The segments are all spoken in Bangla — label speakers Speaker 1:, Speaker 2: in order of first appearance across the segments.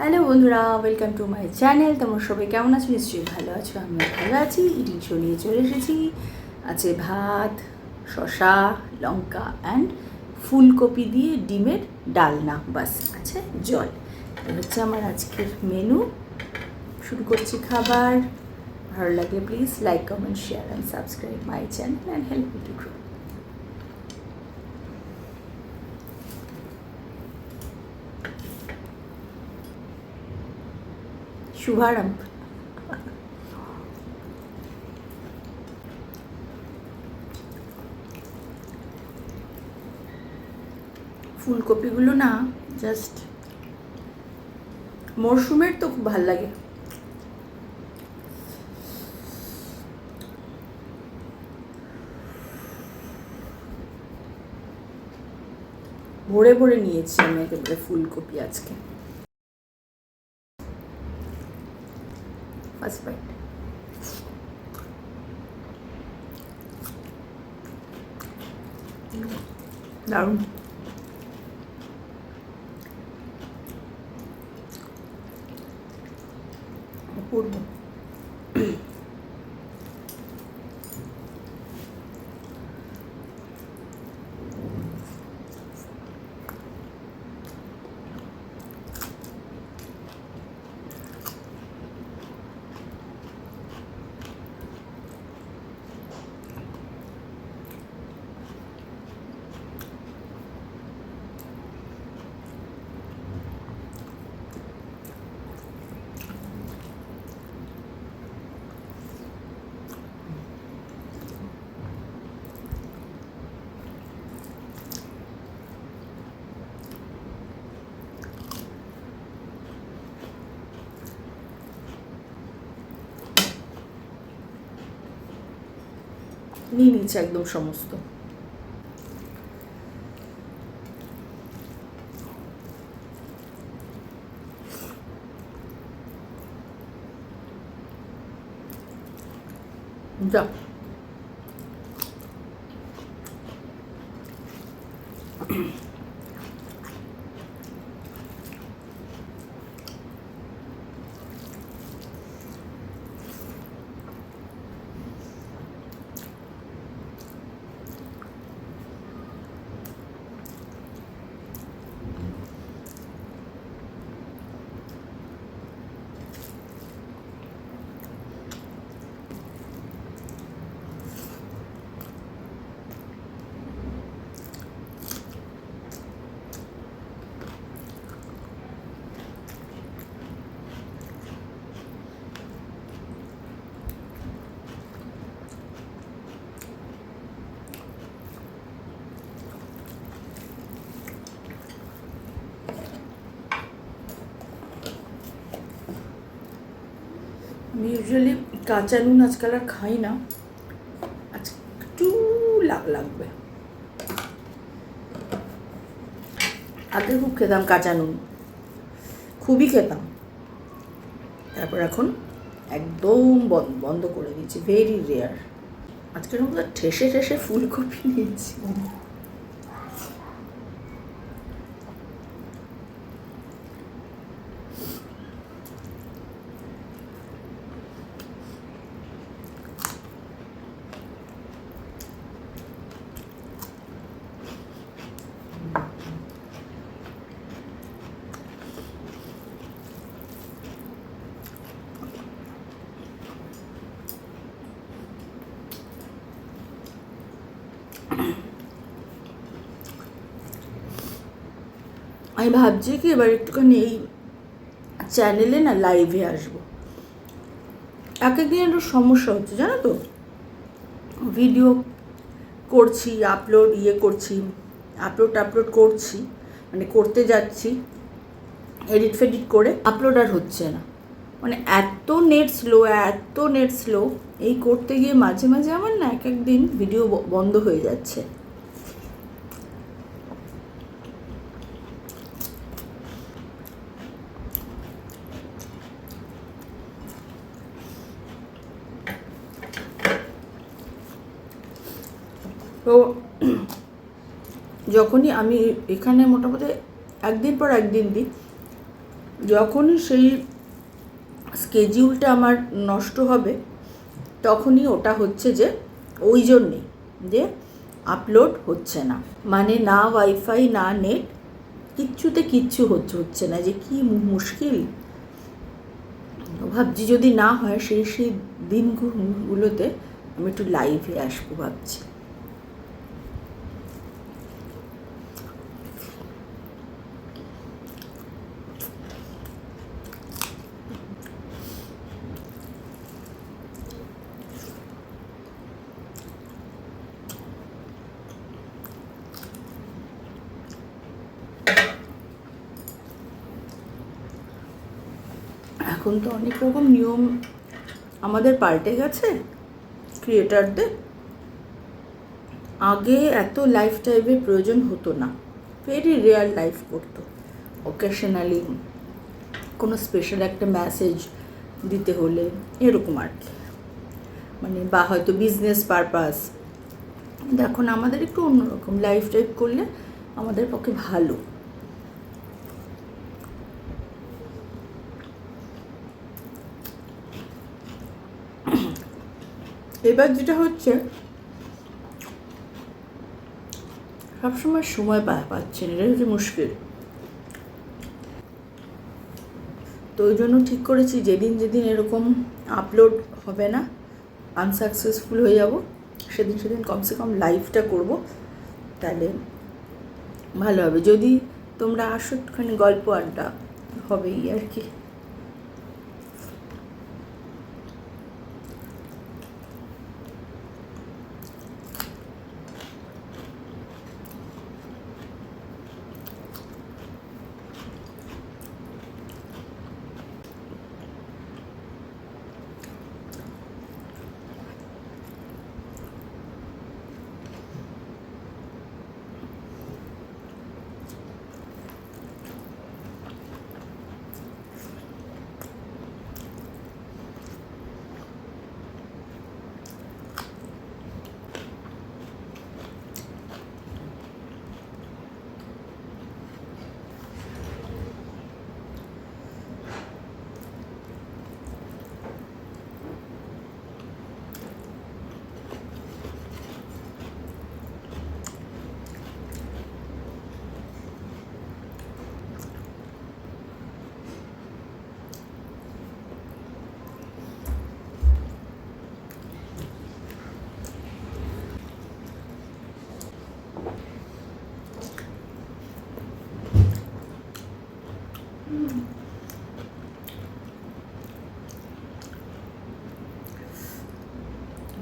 Speaker 1: হ্যালো বন্ধুরা ওয়েলকাম টু মাই চ্যানেল তোমার সবাই কেমন আছো? নিশ্চয়ই ভালো আছো আমি ভালো আছি। ইটিং শো নিয়ে চলে এসেছি। আছে ভাত শশা লঙ্কা অ্যান্ড ফুলকপি দিয়ে ডিমের ডালনা। বাস, আছে জল। হচ্ছে আমার আজকের মেনু শুরু করছি খাবার। ভালো লাগলে please like comment share and subscribe my channel and help me to grow শুভারম্ভ। ফুলকপিগুলো না জাস্ট মরশুমের তো খুব ভালো লাগে। ভরে ভরে নিয়েছি আমি একেবারে ফুলকপি আজকে। ফার্স্ট বাইট দারুণ অপূর্ব নিয়ে নিচ্ছে একদম সমস্ত। যা ইউজুয়ালি কাঁচা নুন আজকাল আর খাই না। আজ একটু লাগ লাগবে। আগে খুব খেতাম কাঁচা নুন। খুবই খেতাম। তারপর এখন একদম বন্ধ বন্ধ করে দিয়েছি ভেরি রেয়ার আজকের মতো ঠেসে ঠেসে ফুলকপি নিয়েছি। আমি ভাবছি কি, এবার একটুখানি এই চ্যানেলে না লাইভে আসব। এক একদিন একটু সমস্যা হচ্ছে, জানো তো? ভিডিও করছি আপলোড ইয়ে করছি আপলোড আপলোড করছি মানে করতে যাচ্ছি এডিট ফেডিট করে আপলোড আর হচ্ছে না। মানে এত নেট স্লো এত নেট স্লো এই করতে গিয়ে মাঝে মাঝে আমার না এক একদিন ভিডিও বন্ধ হয়ে যাচ্ছে। তো যখনই আমি এখানে মোটামুটি একদিন পর একদিন দিই, যখন সেই স্কেজিউলটা আমার নষ্ট হবে তখনই ওটা হচ্ছে যে ওই জন্যে যে আপলোড হচ্ছে না। মানে না ওয়াইফাই না নেট কিচ্ছুতে কিচ্ছু হচ্ছে হচ্ছে না যে কি মুশকিল। ভাবছি যদি না হয় সেই সেই দিনগুলোতে আমি একটু লাইভে আসব ভাবছি। এখন তো অনেক রকম নিয়ম আমাদের পাল্টে গেছে ক্রিয়েটারদের আগে এত লাইফ টাইপের প্রয়োজন হতো না। ভেরি রেয়ার লাইফ করতো। অকেশনালি কোনো স্পেশাল একটা মেসেজ দিতে হলে এরকম আর কি। মানে বা হয়তো বিজনেস পারপাস দেখুন, আমাদের একটু অন্যরকম। লাইফ টাইপ করলে আমাদের পক্ষে ভালো। এবার যেটা হচ্ছে, সবসময় সময় পা পাচ্ছেন, এটা হচ্ছে মুশকিল। তো ওই জন্য ঠিক করেছি, যেদিন যেদিন এরকম আপলোড হবে না আনসাকসেসফুল হয়ে যাব, সেদিন সেদিন কমসে কম লাইভটা করব, তাহলে ভালো হবে। যদি তোমরা আসো একটুখানি গল্প আড্ডা, হবেই আর কি।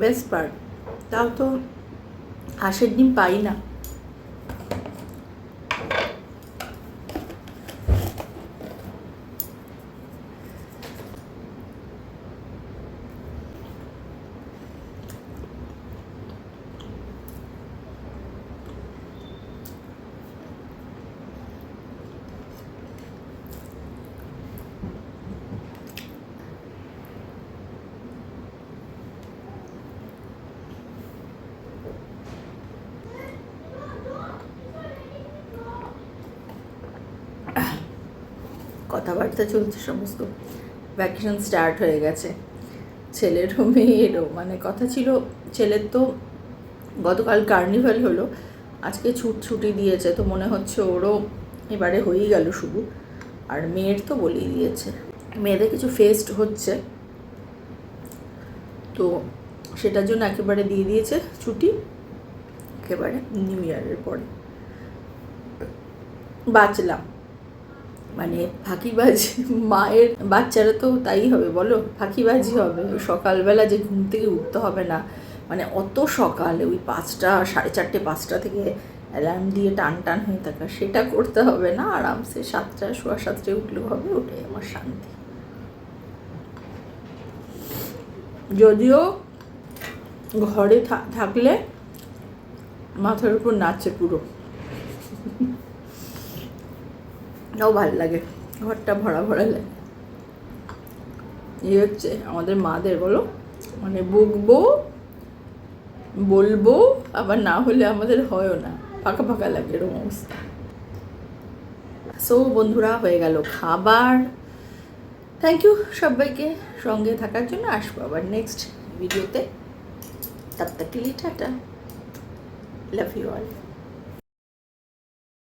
Speaker 1: বেস্ট পার্ট তাও তো হাঁসের ডিম পাই না। কথাবার্তা চলছে, সমস্ত ভ্যাকেশন স্টার্ট হয়ে গেছে। ছেলেরও মেয়েরও মানে কথা ছিল, ছেলের তো গতকাল কার্নিভাল হলো, আজকে ছুট ছুটি দিয়েছে, তো মনে হচ্ছে ওরও এবারে হয়েই গেল শুধু আর মেয়ের তো বলেই দিয়েছে, মেয়েদের কিছু ফেস্ট হচ্ছে। তো সেটার জন্য একেবারে দিয়ে দিয়েছে ছুটি, একেবারে নিউ ইয়ারের পরে। বাঁচলাম। মানে ফাঁকিবাজি মায়ের বাচ্চারা তো তাই হবে বলো? ফাঁকিবাজি হবে। সকালবেলা যে ঘুম থেকে উঠতে হবে না মানে অত সকালে ওই পাঁচটা সাড়ে চারটে পাঁচটা থেকে অ্যালার্ম দিয়ে টান টান হয়ে থাকা সেটা করতে হবে না। আরামসে সাতটা সোয়া সাতটায় উঠলেও হবে ওটাই আমার শান্তি। যদিও ঘরে থাকলে মাথার উপর নাচে পুরো। তাও ভালো লাগে। ঘরটা ভরা ভরা লাগে। এই হচ্ছে আমাদের মাদের বলো? মানে বকবো, বলব, আবার না হলে আমাদের হয়ও না। ফাঁকা ফাঁকা লাগে এরকম অবস্থা। সো বন্ধুরা, হয়ে গেল খাবার। থ্যাংক ইউ সবাইকে সঙ্গে থাকার জন্য। আসব আবার নেক্সট ভিডিওতে লিয়ে টাটা। Love you all